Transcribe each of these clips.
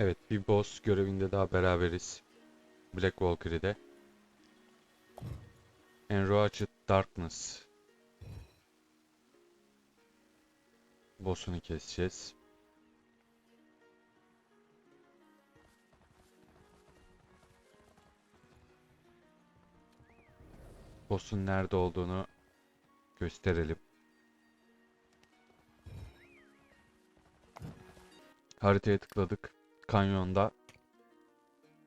Evet, bir boss görevinde daha beraberiz. Black Valkyrie'de. Enraged Darkness. Boss'unu keseceğiz. Boss'un nerede olduğunu gösterelim. Haritaya tıkladık. Kanyonda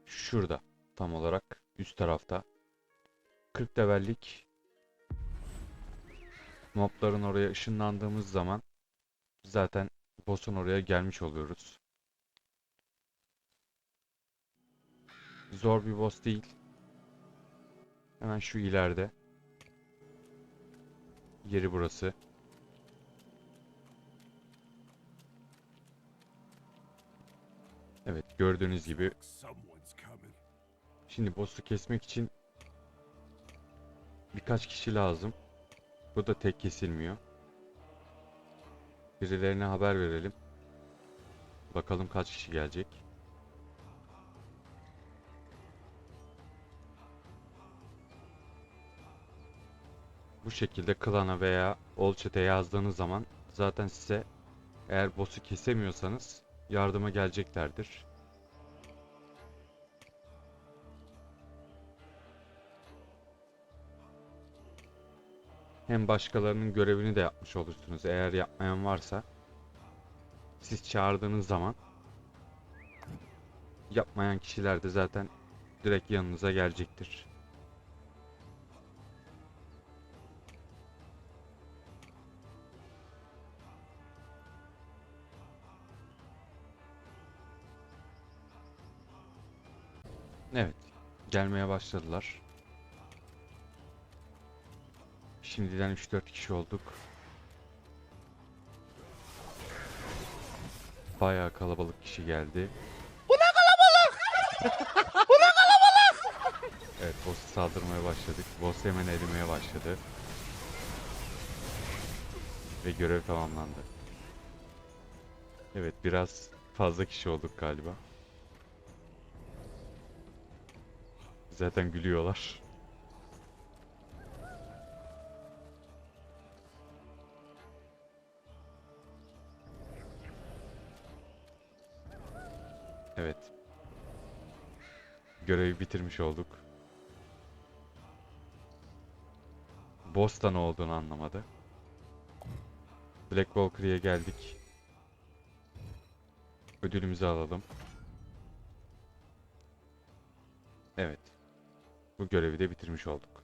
şurada tam olarak üst tarafta 40 levellik mobların oraya ışınlandığımız zaman zaten boss'un oraya gelmiş oluyoruz. Zor bir boss değil. Hemen şu ileride. Yeri burası. Gördüğünüz gibi. Şimdi boss'u kesmek için birkaç kişi lazım. Bu da tek kesilmiyor. Birilerine haber verelim. Bakalım kaç kişi gelecek. Bu şekilde klana veya chat'e yazdığınız zaman zaten size eğer boss'u kesemiyorsanız yardıma geleceklerdir. Hem başkalarının görevini de yapmış olursunuz. Eğer yapmayan varsa siz çağırdığınız zaman yapmayan kişiler de zaten direkt yanınıza gelecektir. Evet, gelmeye başladılar. Şimdiden 3-4 kişi olduk. Bayağı kalabalık kişi geldi. Bu ne kalabalık? Bu ne kalabalık? Evet, boss'a saldırmaya başladık. Boss hemen erimeye başladı. Ve görev tamamlandı. Evet, biraz fazla kişi olduk galiba. Zaten gülüyorlar. Evet. Görevi bitirmiş olduk. Boss da ne olduğunu anlamadı. Black Valkyrie'ye geldik. Ödülümüzü alalım. Evet. Bu görevi de bitirmiş olduk.